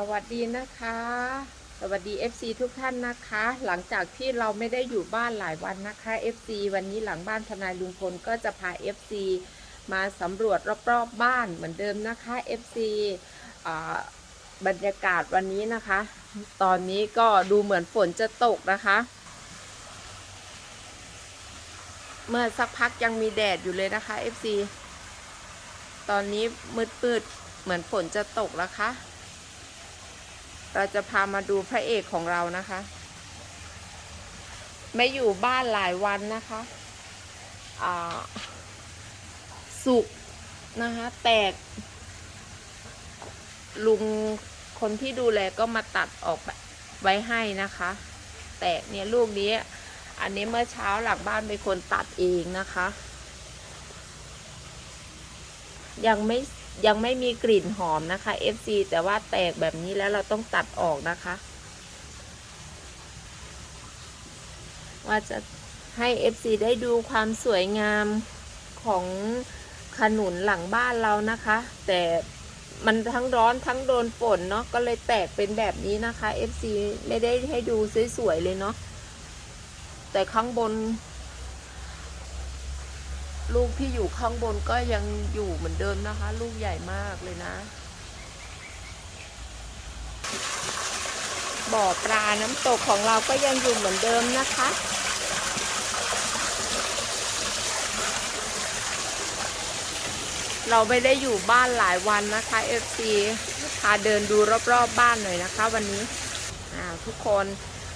สวัสดีนะคะ สวัสดี FC ทุกท่านนะคะ หลังจากที่เราไม่ได้อยู่บ้านหลายวันนะคะ FC วันนี้หลังบ้านทนายลุงพลก็จะพา FC มาสำรวจรอบๆบบ้านเหมือนเดิมนะคะ FC บรรยากาศวันนี้นะคะ ตอนนี้ก็ดูเหมือนฝนจะตกนะคะ เมื่อสักพักยังมีแดดอยู่เลยนะคะ FC ตอนนี้มืดๆเหมือนฝนจะตกแล้วคะ เราจะพามาดูพระเอกของเรานะคะ ไม่อยู่บ้านหลายวันนะคะสุกนะคะ แตก ลุงคนที่ดูแลก็มาตัดออกไว้ให้นะคะ แตกเนี่ยลูกนี้ อันนี้เมื่อเช้าหลังบ้านเป็นคนตัดเองนะคะ ยังไม่ ยังไม่มีกลิ่นหอมนะคะ FC แต่ว่าแตกแบบนี้แล้วเราต้องตัดออกนะคะ ว่าจะให้ FC ได้ดูความสวยงามของขนุนหลังบ้านเรานะคะ แต่มันทั้งร้อนทั้งโดนฝนเนาะก็เลยแตกเป็นแบบนี้นะคะ FC ไม่ได้ให้ดูสวยๆเลยเนาะแต่ข้างบน ลูกที่อยู่ข้างบนก็ยังอยู่เหมือนเดิมนะคะ ลูกใหญ่มากเลยนะ บ่อปลาน้ำตกของเราก็ยังอยู่เหมือนเดิมนะคะเราไม่ได้อยู่บ้านหลายวันนะคะ FC พาเดินดูรอบๆบบ้านหน่อยนะคะ วันนี้ทุกคน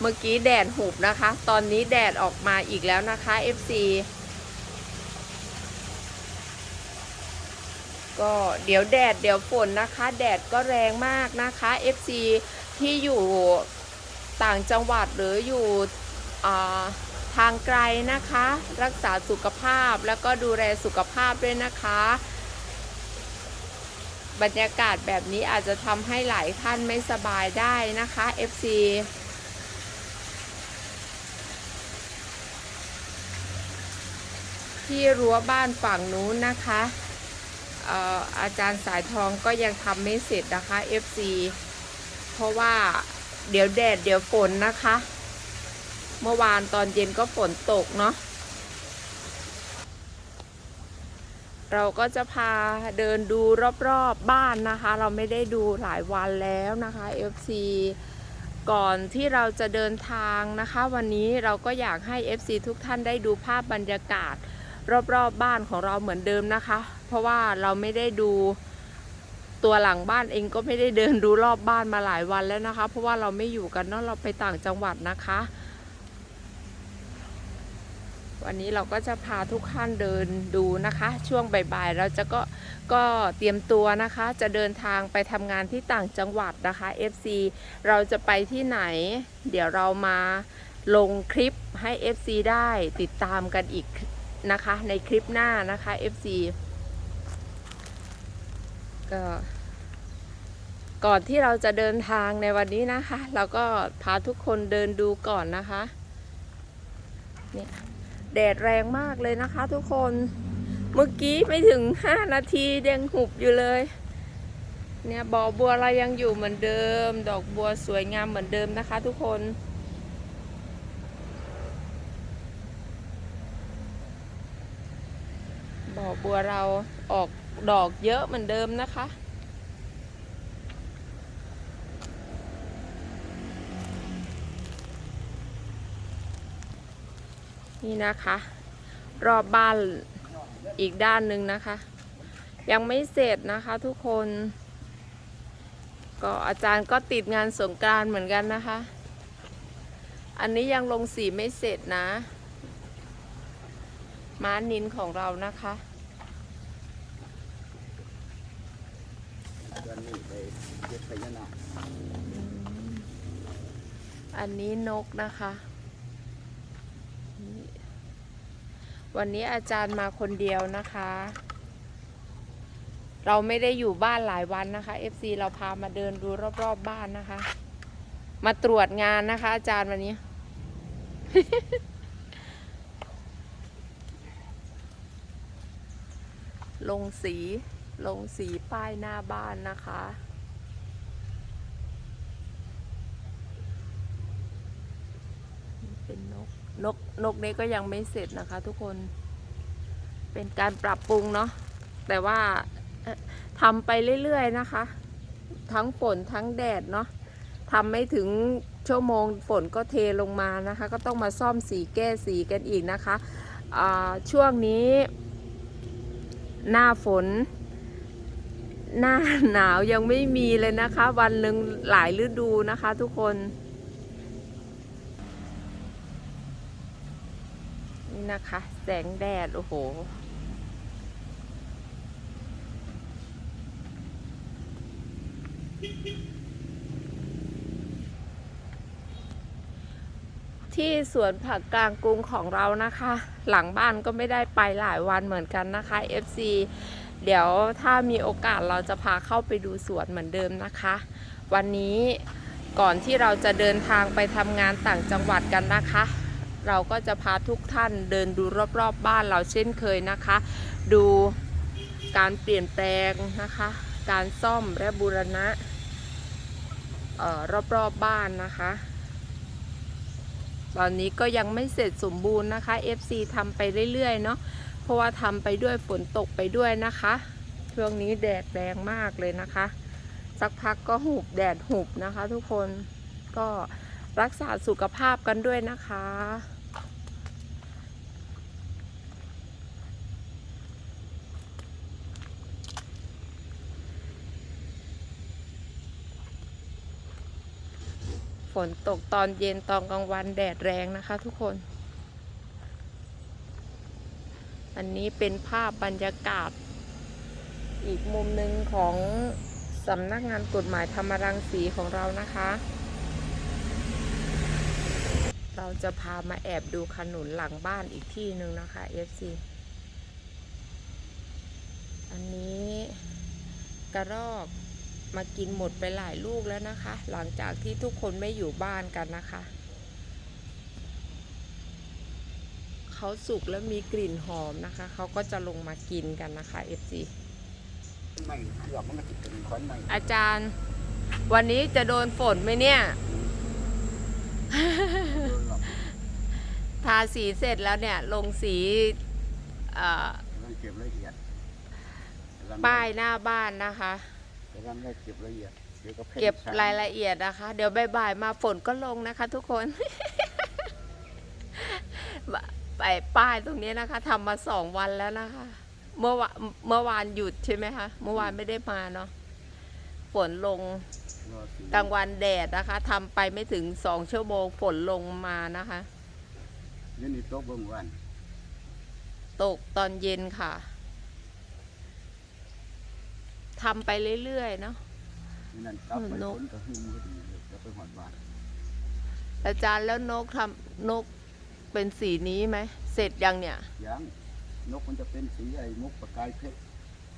เมื่อกี้แดดหุบนะคะ ตอนนี้แดดออกมาอีกแล้วนะคะ FC ก็เดี๋ยวแดดเดี๋ยวฝนนะคะ แดดก็แรงมากนะคะ FC ที่อยู่ต่างจังหวัดหรืออยู่ทางไกลนะคะ รักษาสุขภาพแล้วก็ดูแลสุขภาพด้วยนะคะ บรรยากาศแบบนี้อาจจะทำให้หลายท่านไม่สบายได้นะคะ FC ที่รั้วบ้านฝั่งนู้นนะคะ อาจารย์สายทองก็ยังทำไม่เสร็จนะคะ FC เพราะว่าเดี๋ยวแดดเดี๋ยวฝนนะคะ เมื่อวานตอนเย็นก็ฝนตกเนาะเราก็จะพาเดินดูรอบๆบบ้านนะคะ เราไม่ได้ดูหลายวันแล้วนะคะ FC ก่อนที่เราจะเดินทางนะคะ วันนี้เราก็อยากให้ FC ทุกท่านได้ดูภาพบรรยากาศ รอบๆบบ้านของเราเหมือนเดิมนะคะ เพราะว่าเราไม่ได้ดูตัวหลังบ้านเองก็ไม่ได้เดินดูรอบบ้านมาหลายวันแล้วนะคะ เพราะว่าเราไม่อยู่กันเนาะเราไปต่างจังหวัดนะคะ วันนี้เราก็จะพาทุกท่านเดินดูนะคะ ช่วงบ่ายๆเราจะก็ก็เตรียมตัวนะคะ จะเดินทางไปทำงานที่ต่างจังหวัดนะคะ FC เราจะไปที่ไหน เดี๋ยวเรามาลงคลิปให้ FC ได้ติดตามกันอีก นะคะ ในคลิปหน้านะคะ FC ก็ก่อนที่เราจะเดินทางในวันนี้นะคะ เราก็พาทุกคนเดินดูก่อนนะคะเนี่ยแดดแรงมากเลยนะคะทุกคนเมื่อกี้ไม่ถึง 5 นาทียังหุบอยู่เลย เนี่ยบ่อบัวเรายังอยู่เหมือนเดิม ดอกบัวสวยงามเหมือนเดิมนะคะทุกคน บัวเราออกดอกเยอะเหมือนเดิมนะคะ นี่นะคะ รอบบ้านอีกด้านหนึ่งนะคะ ยังไม่เสร็จนะคะทุกคน ก็อาจารย์ก็ติดงานสงการเหมือนกันนะคะ อันนี้ยังลงสีไม่เสร็จนะ ม้านินของเรานะคะ เดือนนี้ไป เก็บพญานาอันนี้นกนะคะ วันนี้อาจารย์มาคนเดียวนะคะ เราไม่ได้อยู่บ้านหลายวันนะคะ FC เราพามาเดินดูรอบๆบบ้านนะคะ มาตรวจงานนะคะ อาจารย์วันนี้ลงสี ลงสีป้ายหน้าบ้านนะคะ นกนกนี้ก็ยังไม่เสร็จนะคะ ทุกคน เป็นการปรับปรุงเนาะ แต่ว่าทำไปเรื่อยๆนะคะ ทั้งฝนทั้งแดดเนาะทำไม่ถึงชั่วโมงฝนก็เทลงมานะคะ ก็ต้องมาซ่อมสีแก้สีกันอีกนะคะช่วงนี้ หน้าฝน หน้าหนาวยังไม่มีเลยนะคะ วันหนึ่งหลายฤดูนะคะทุกคน นี่นะคะ แสงแดด โอ้โห ที่สวนผักกลางกรุงของเรานะคะ หลังบ้านก็ไม่ได้ไปหลายวันเหมือนกันนะคะ FC เดี๋ยวถ้ามีโอกาสเราจะพาเข้าไปดูสวนเหมือนเดิมนะคะ วันนี้ก่อนที่เราจะเดินทางไปทำงานต่างจังหวัดกันนะคะ เราก็จะพาทุกท่านเดินดูรอบๆบบ้านเราเช่นเคยนะคะ ดูการเปลี่ยนแปลงนะคะ การซ่อมและบูรณะออรอบๆบบ้านนะคะ ตอนนี้ก็ยังไม่เสร็จสมบูรณ์นะคะ FC ทำไปเรื่อยๆเนาะเพราะว่าทำไปด้วยฝนตกไปด้วยนะคะช่วงนี้แดดแรงมากเลยนะคะ สักพักก็หุบแดดหุบนะคะ ทุกคนก็รักษาสุขภาพกันด้วยนะคะ นตกตอนเย็นตอนกลางวันแดดแรงนะคะทุกคน อันนี้เป็นภาพบรรยากาศ อีกมุมหนึ่งของสำนักงานกฎหมายธรรมรังสีของเรานะคะ เราจะพามาแอบดูขนุนหลังบ้านอีกที่หนึ่งนะคะ FC อันนี้กระรอก มากินหมดไปหลายลูกแล้วนะคะ หลังจากที่ทุกคนไม่อยู่บ้านกันนะคะ เขาสุกแล้วมีกลิ่นหอมนะคะ เขาก็จะลงมากินกันนะคะ FC ไม่เกือบมันก็ติดเป็นควันไม่อาจารย์ วันนี้จะโดนฝนไหมเนี่ยโดนหรอกทาสีเสร็จแล้วเนี่ย ลงสีเอ่อกำลังเก็บละเอียดกำลังป้ายหน้าบ้านนะคะ กำลังได้เก็บละเอียดเดี๋ยวก็พ่นเก็บสารรายละเอียดนะคะ เดี๋ยวบ่ายๆมาฝนก็ลงนะคะ ทุกคน ไปป้ายตรงนี้นะคะทำมาสองวันแล้วนะคะ เมื่อวานเมื่อวานหยุดใช่ไหมคะ เมื่อวานไม่ได้มาเนาะฝนลงรอสีกลางวันแดดนะคะทำไปไม่ถึงสองชั่วโมงฝนลงมานะคะนี่นี่โต๊ะเบิ่งวัน ตกตอนเย็นค่ะ ทำไปเรื่อยๆเนาะนี่นั่นกลับไปนก ฝนก็หึ่มก็ดีเลยแล้วไปหอดบ้านอาจารย์แล้วนกทำนกเป็นสีนี้ไหม เสร็จยังเนี่ย ยังนกมันจะเป็นสีไอ้มุกประกายเพชร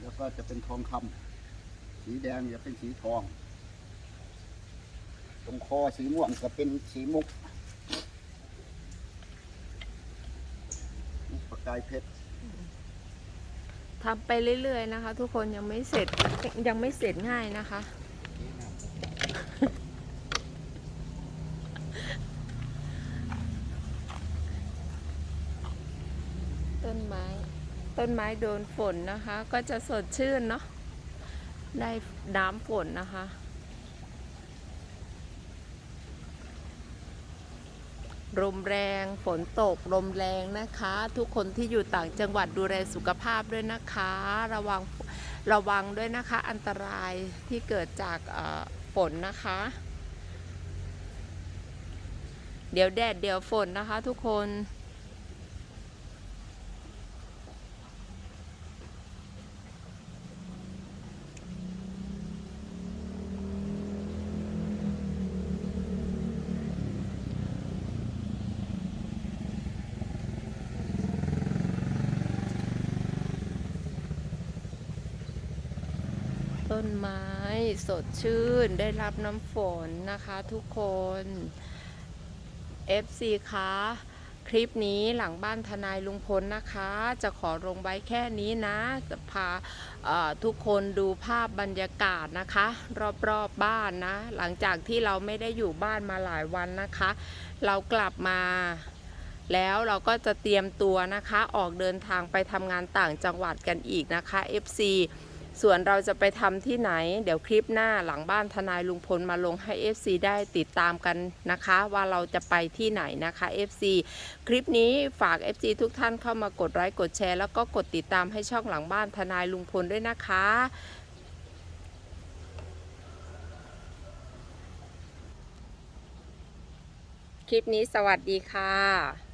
แล้วก็จะเป็นทองคำสีแดงจะเป็นสีทอง ตรงคอสีม่วงจะเป็นสีมุกมุกประกายเพชร ทำไปเรื่อยๆนะคะ ทุกคนยังไม่เสร็จยังไม่เสร็จง่ายนะคะ ต้นไม้ต้นไม้โดนฝนนะคะ ก็จะสดชื่นเนาะได้น้ำฝนนะคะ ลมแรงฝนตกลมแรงนะคะ ทุกคนที่อยู่ต่างจังหวัดดูแลสุขภาพด้วยนะคะ ระวังระวังด้วยนะคะ อันตรายที่เกิดจากฝนนะคะ เดี๋ยวแดดเดี๋ยวฝนนะคะ ทุกคน ต้นไม้สดชื่นได้รับน้ำฝนนะคะทุกคน FC คะคลิปนี้หลังบ้านทนายลุงพลนะคะ จะขอลงไว้แค่นี้นะ จะพาทุกคนดูภาพบรรยากาศนะคะ รอบๆบบ้านนะ หลังจากที่เราไม่ได้อยู่บ้านมาหลายวันนะคะ เรากลับมาแล้วเราก็จะเตรียมตัวนะคะ ออกเดินทางไปทำงานต่างจังหวัดกันอีกนะคะ FC ส่วนเราจะไปทำที่ไหน เดี๋ยวคลิปหน้าหลังบ้านทนายลุงพลมาลงให้ FC ได้ติดตามกันนะคะ ว่าเราจะไปที่ไหนนะคะ FC คลิปนี้ฝาก FC ทุกท่านเข้ามากดไลค์กดแชร์ แล้วก็กดติดตามให้ช่องหลังบ้านทนายลุงพลด้วยนะคะคลิปนี้สวัสดีค่ะ